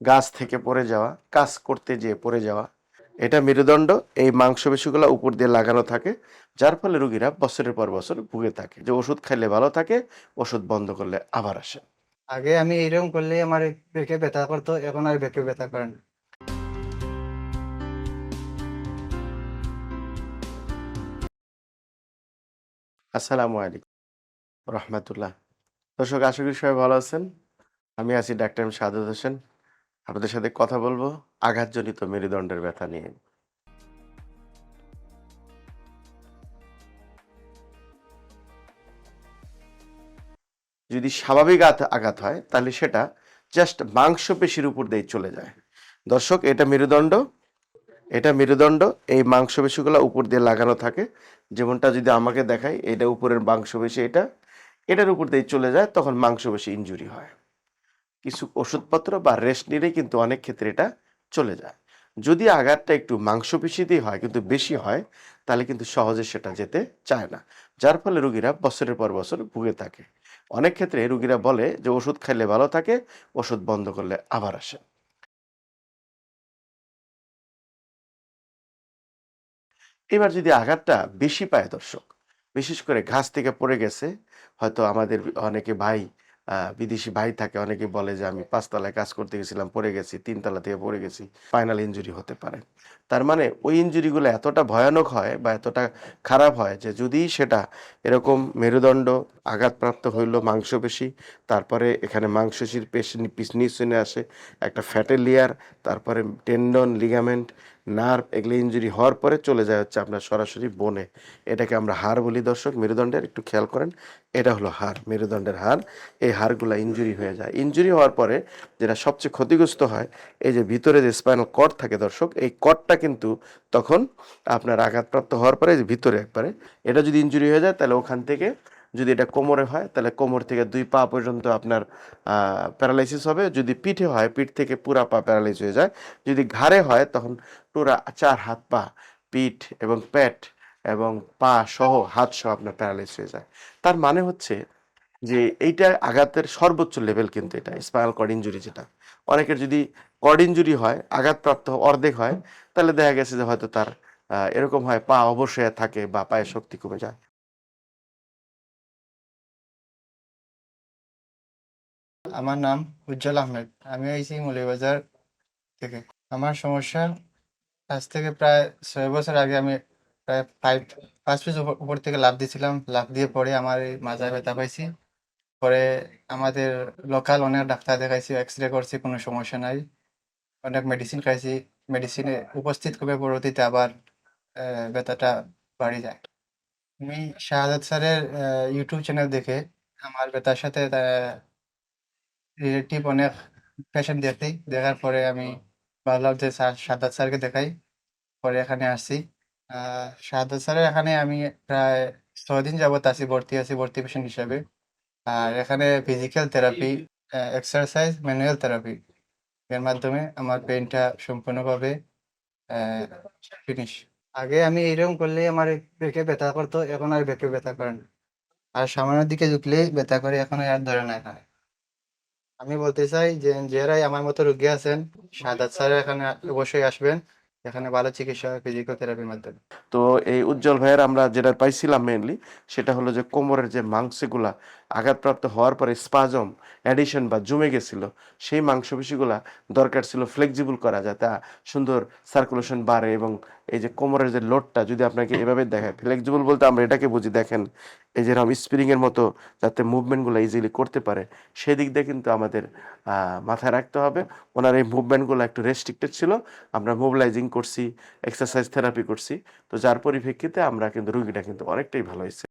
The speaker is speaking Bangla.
গাছ থেকে পড়ে যাওয়া কাজ করতে যেয়ে পড়ে যাওয়া এটা মেরুদণ্ড এই মাংসপেশিগুলো উপর দিয়ে লাগানো থাকে যার ফলে রোগীরা বছরের পর বছর ভুগে থাকে। যে ওষুধ খাইলে ভালো থাকে ওষুধ বন্ধ করলে আবার আসে। আগে আমি এরকম করলে আমার পেটে ব্যথা করতো এখন আর পেটে ব্যথা করে না। আসসালামু আলাইকুম রহমতুল্লাহ। দর্শক আশা করি সবাই ভালো আছেন। আমি আছি ডাক্তার সাদত হোসেন। আপনাদের সাথে কথা বলব আঘাতজনিত মেরুদণ্ডের ব্যথা নিয়ে। যদি স্বাভাবিক আঘাত- হয়, তাহলে সেটা জাস্ট মাংসপেশির উপর দিয়ে চলে যায়। দর্শক, এটা মেরুদণ্ড। এটা মেরুদণ্ড, এই মাংসপেশিগুলো উপর দিয়ে লাগানো থাকে। যেমনটা যদি আমাকে দেখায় এটা উপরের মাংসপেশি এটা। এটার উপর দিয়ে চলে যায়, তখন মাংসপেশি ইনজুরি হয়। কিছু ওষুধপত্র বা রেস্ট নিলে কিন্তু অনেক ক্ষেত্রে এটা চলে যায়। যদি আঘাতটা একটু মাংসপেশিতেই হয়, কিন্তু বেশি হয়, তাহলে কিন্তু সহজে সেটা যেতে চায় না। যার ফলে রুগীরা বছরের পর বছর ভুগে থাকে। অনেক ক্ষেত্রে রুগীরা বলে যে, ওষুধ খাইলে ভালো থাকে, ওষুধ বন্ধ করলে আবার আসে। এবার যদি আঘাতটা বেশি পায় দর্শক, বিশেষ করে ঘাস থেকে পড়ে গেছে, হয়তো আমাদের অনেকে ভাই বিদেশি ভাই থাকে অনেকে বলে যে আমি পাঁচতলায় কাজ করতে গেছিলাম, পড়ে গেছি, তিনতলা থেকে পড়ে গেছি ফাইনাল ইনজুরি হতে পারে। তার মানে ওই ইনজুরিগুলো এতটা ভয়ানক হয় বা এতটা খারাপ হয় যে যদি সেটা এরকম মেরুদণ্ড আঘাতপ্রাপ্ত হইল মাংসপেশি, তারপরে এখানে মাংসপেশির পেশি নিচনে আসে একটা ফ্যাটের লেয়ার তারপরে টেন্ডন লিগামেন্ট নার্ভ এগুলো ইঞ্জুরি হওয়ার পরে চলে যায় হচ্ছে আপনার সরাসরি বনে। এটাকে আমরা হাড় বলি দর্শক, মেরুদণ্ডের, একটু খেয়াল করেন, এটা হলো হাড়, মেরুদণ্ডের হাড়, এই হাড়গুলো ইঞ্জুরি হয়ে যায়। ইঞ্জুরি হওয়ার পরে যেটা সবচেয়ে ক্ষতিগ্রস্ত হয়, এই যে ভিতরে যে স্পাইনাল কর্ড থাকে দর্শক, এই কর্ডটা কিন্তু তখন আপনার আঘাতপ্রাপ্ত হওয়ার পরে যে ভিতরে একবারে, এটা যদি ইঞ্জুরি হয়ে যায় তাহলে ওখান থেকে যদি এটা কোমরে হয়, তাহলে কোমর থেকে দুই পা পর্যন্ত আপনার প্যারালাইসিস হবে। যদি পিঠে হয়, পিঠ থেকে পুরা পা প্যারালাইজ হয়ে যায়। যদি ঘাড়ে হয়, তখন পুরা চার হাত পা, পিঠ এবং পেট এবং পা সহ হাত সহ আপনার প্যারালাইজ হয়ে যায়। তার মানে হচ্ছে যে এইটা আঘাতের সর্বোচ্চ লেভেল কিন্তু এটা, স্পাইনাল কর্ড ইঞ্জুরি যেটা। অনেকের যদি কর্ড ইঞ্জুরি হয়, আঘাতপ্রাপ্ত অর্ধেক হয়, তাহলে দেখা গেছে যে হয়তো তার এরকম হয় পা অবশ্যই থাকে বা পায়ের শক্তি কমে যায়। আমার নাম উজ্জ্বল আহমেদ। আমি আইছি মৌলভীবাজার থেকে। আমার সমস্যা, আজ থেকে প্রায় ছয় বছর আগে আমি প্রায় ফাইভ পাঁচ পিস উপর থেকে লাভ দিয়েছিলাম লাভ দিয়ে পরে আমার এই মাজায় ব্যথা পাইছি। পরে আমাদের লোকাল অনেক ডাক্তার দেখাইছি এক্স রে করছি, কোনো সমস্যা নাই। অনেক মেডিসিন খাইছি। মেডিসিনে উপস্থিত হবে পরবর্তীতে আবার ব্যথাটা বাড়ে যায়। আমি শাহাদাত স্যারের ইউটিউব চ্যানেল দেখে আমার ব্যথার সাথে রিলেটিভ অনেক পেশেন্ট দেখি দেখার পরে আমি ভাবলাম যে স্যার স্যারকে দেখাই। পরে এখানে আসছি। সাদাত স্যারের এখানে আমি প্রায় ছয় দিন যাবত আছি, ভর্তি আছি, ভর্তি পেশেন্ট হিসাবে। আর এখানে physical therapy exercise manual therapy এর মাধ্যমে আমার পেইনটা সম্পূর্ণভাবে ফিনিশ আগে আমি এরকম করলে আমার পেটে ব্যথা করতো, এখন আর পেটে ব্যথা করে না। আর সামনের দিকে ঝুঁকলে ব্যথা করে, এখন আর ধরে না এখানে। আমি বলতে চাই যে যারাই আমার মতো রোগী আছেন সাদাত স্যার এখানে অবশ্যই আসবেন। এখানে ভালো চিকিৎসা হয় ফিজিক্যাল থেরাপির মাধ্যমে। তো এই উজ্জ্বল ভাইয়ের আমরা যেটা পাইছিলাম মেনলি সেটা হলো যে কোমরের যে মাংসগুলা আঘাতপ্রাপ্ত হওয়ার পরে স্পাজম অ্যাডিশন বা জমে গেছিল, সেই মাংসপেশিগুলা দরকার ছিল ফ্লেক্সিবল করা যাতে সুন্দর সার্কুলেশন বাড়ে এবং এই যে কোমরের যে লোডটা যদি আপনাকে এভাবে দেখায় ফ্লেক্সিবল বলতে আমরা এটাকে বুঝি, দেখেন, এই যে যেরকম স্প্রিং এর মতো যাতে মুভমেন্টগুলো ইজিলি করতে পারে, সেদিক দিয়ে কিন্তু আমাদের মাথায় রাখতে হবে। ওনার এই মুভমেন্টগুলো একটু রেস্ট্রিক্টেড ছিল, আমরা মোবিলাইজিং করছি এক্সারসাইজ থেরাপি করছি। তো যার পরিপ্রেক্ষিতে আমরা কিন্তু রুগীটা কিন্তু অনেকটাই ভালো হয়েছে।